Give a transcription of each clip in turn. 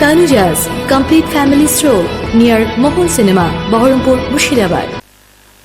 Tanujas Complete Family Stroll near Mohol Cinema, Baharampur, Mushirabad.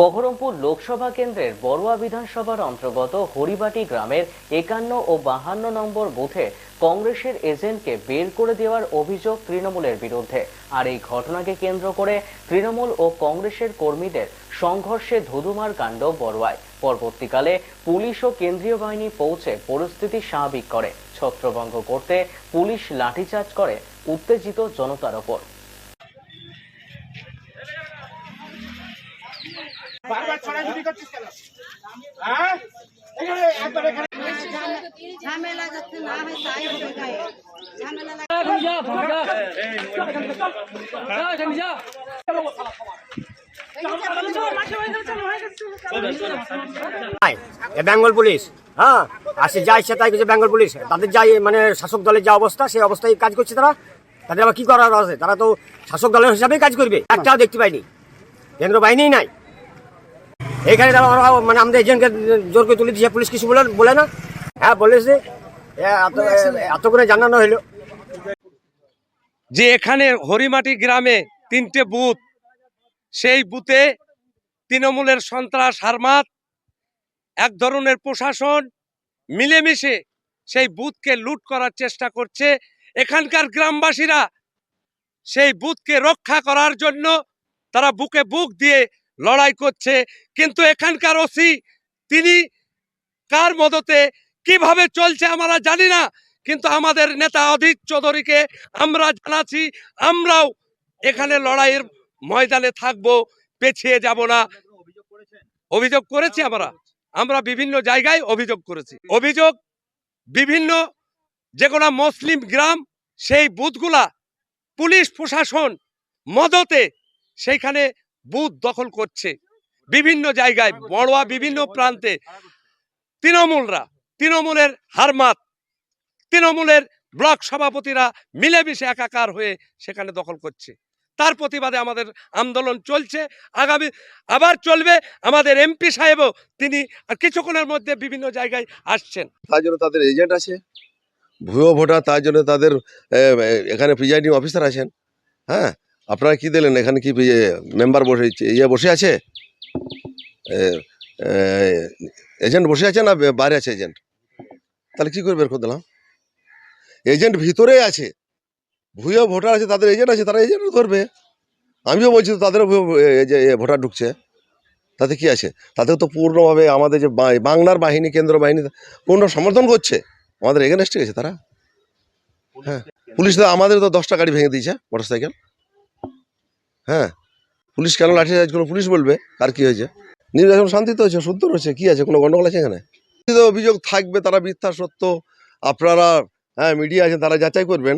Baharampur Lok Sabha কেন্দ্রের বড়ুয়া বিধানসভার অন্তর্গত হরিবাটি গ্রামের একান্ন ও বাহান্ন নম্বর বুথে কংগ্রেসের এজেন্টকে বের করে দেওয়ার অভিযোগ তৃণমূলের বিরুদ্ধে। আর এই ঘটনাকে কেন্দ্র করে তৃণমূল ও কংগ্রেসের কর্মীদের সংঘর্ষে ধুধুমার কাণ্ড বড়ুয়ায়। পরবর্তীকালে পুলিশ ও কেন্দ্রীয় বাহিনী পৌঁছে পরিস্থিতি স্বাভাবিক করে। ছত্রভঙ্গ করতে পুলিশ লাঠিচার্জ করে উত্তেজিত জনতার ওপর বারবার ছড়াছড়ি করছিস কেন হ্যাঁ এখানে একবার এখানে ঝামেলা যাতে না হয় তাই হবে গায়ে ঝামেলা লাগে নাই, এ বেঙ্গল পুলিশ হ্যাঁ আর সে যা ইচ্ছা তাই কিছু বেঙ্গল পুলিশ। তাদের যাই মানে শাসক দলের যা অবস্থা, সেই অবস্থায় কাজ করছে তারা। তাদের আবার কি করার আছে? তারা তো শাসক দলের হিসাবেই কাজ করবে। একটাও দেখতে পাইনি। কেন্দ্র বাহিনী নাই। এইখানে তারা মানে আমাদের এজেন্টকে জোর করে তুলে দিয়েছে। পুলিশ কিছু বলে বলে না। হ্যাঁ বলেছে এত করে জানানো হলো যে এখানে হরিমাটি গ্রামে তিনটে বুথ, সেই বুথে তৃণমূলের সন্ত্রাস হারমাত এক ধরনের প্রশাসন মিলেমিশে সেই বুথকে লুট করার চেষ্টা করছে। এখানকার গ্রামবাসীরা সেই বুথকে রক্ষা করার জন্য তারা বুকে বুক দিয়ে লড়াই করছে। কিন্তু এখানকার ওসি, তিনি কার মদতে কীভাবে চলছে আমরা জানি না, কিন্তু আমাদের নেতা অধীর চৌধুরীকে আমরা জানাচ্ছি, আমরাও এখানে লড়াইয়ের ময়দানে থাকব, পেছিয়ে যাব না। অভিযোগ করেছি আমরা। আমরা বিভিন্ন জায়গায় অভিযোগ করেছি। অভিযোগ বিভিন্ন যে কোনো মুসলিম গ্রাম সেই বুথগুলা পুলিশ প্রশাসন মদতে সেইখানে বুথ দখল করছে। বিভিন্ন জায়গায় বড়োয়া বিভিন্ন প্রান্তে তৃণমূলরা, তৃণমূলের হারমাত, তৃণমূলের ব্লক সভাপতিরা মিলেমিশে একাকার হয়ে সেখানে দখল করছে। তার প্রতিবাদে আমাদের আন্দোলন চলছে। আগামী আবার চলবে। আমাদের এমপি সাহেবও তিনি কিছুক্ষণের মধ্যে বিভিন্ন জায়গায় আসছেন। তার জন্য তাদের এজেন্ট আছে। ভুয়ো ভোটার, তার জন্য তাদের এখানে প্রিজাইডিং অফিসার আছেন। হ্যাঁ? আপনারা কি দিলেন? এখানে কি মেম্বার বসে ইয়ে বসে আছে? এজেন্ট বসে আছে না বাইরে আছে এজেন্ট? তাহলে কি করে বের করে দিলাম এজেন্ট ভিতরে আছে। ভুয়ো ভোটার আছে, তাদের এজেন্ট আছে, তারা এজেন্ট ধরবে। আমিও বলছি তো তাদেরও যে ভোটার ঢুকছে। তাতে কি আছে? তাতেও তো পূর্ণভাবে আমাদের যে বাংলার বাহিনী, কেন্দ্র বাহিনী পূর্ণ সমর্থন করছে। আমাদের এগেনস্টে গেছে তারা। হ্যাঁ। পুলিশ তো আমাদের তো দশটা গাড়ি ভেঙে দিয়েছে মোটর সাইকেল হ্যাঁ। পুলিশ কেন লাঠিচার্জ করল? পুলিশ বলবে, কার কি হয়েছে? নির্বাচন শান্তি তো হয়েছে শুদ্ধ রয়েছে, কী আছে? কোনো গণ্ডগোল আছে এখানে? অভিযোগ থাকবে, তারা মিথ্যা, সত্য, আপনারা হ্যাঁ মিডিয়া আছেন তারা যাচাই করবেন।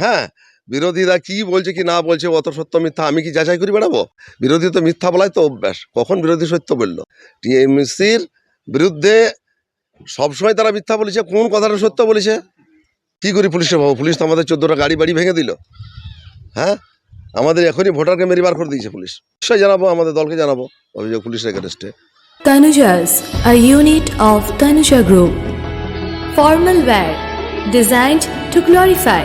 হ্যাঁ বিরোধীরা কি বলছে কি না বলছে অত সত্য মিথ্যা আমি কি যাচাই করি বেড়াবো? বিরোধী তো মিথ্যা বলাই তো অভ্যাস কখন বিরোধী সত্য বলল? টিএমসির বিরুদ্ধে সবসময় তারা মিথ্যা বলেছে কোন কথাটা সত্য বলেছে? কি করি পুলিশে ভাবো পুলিশ তো আমাদের চোদ্দোটা গাড়ি বাড়ি ভেঙে দিল। হ্যাঁ আমাদের এখনই ভোটারকে মেরে বার করে দিয়েছে পুলিশ। নিশ্চয়ই জানাব আমাদের দলকে জানাব অভিযোগ পুলিশের এগেনস্টে Tanujas, a unit of Tanuja Group. Formal wear designed to glorify.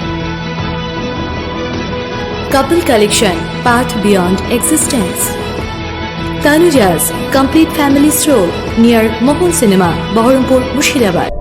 Couple collection, path beyond existence. Tanuja's complete family stroll near Mohan Cinema, Baharampur, Mushirabad.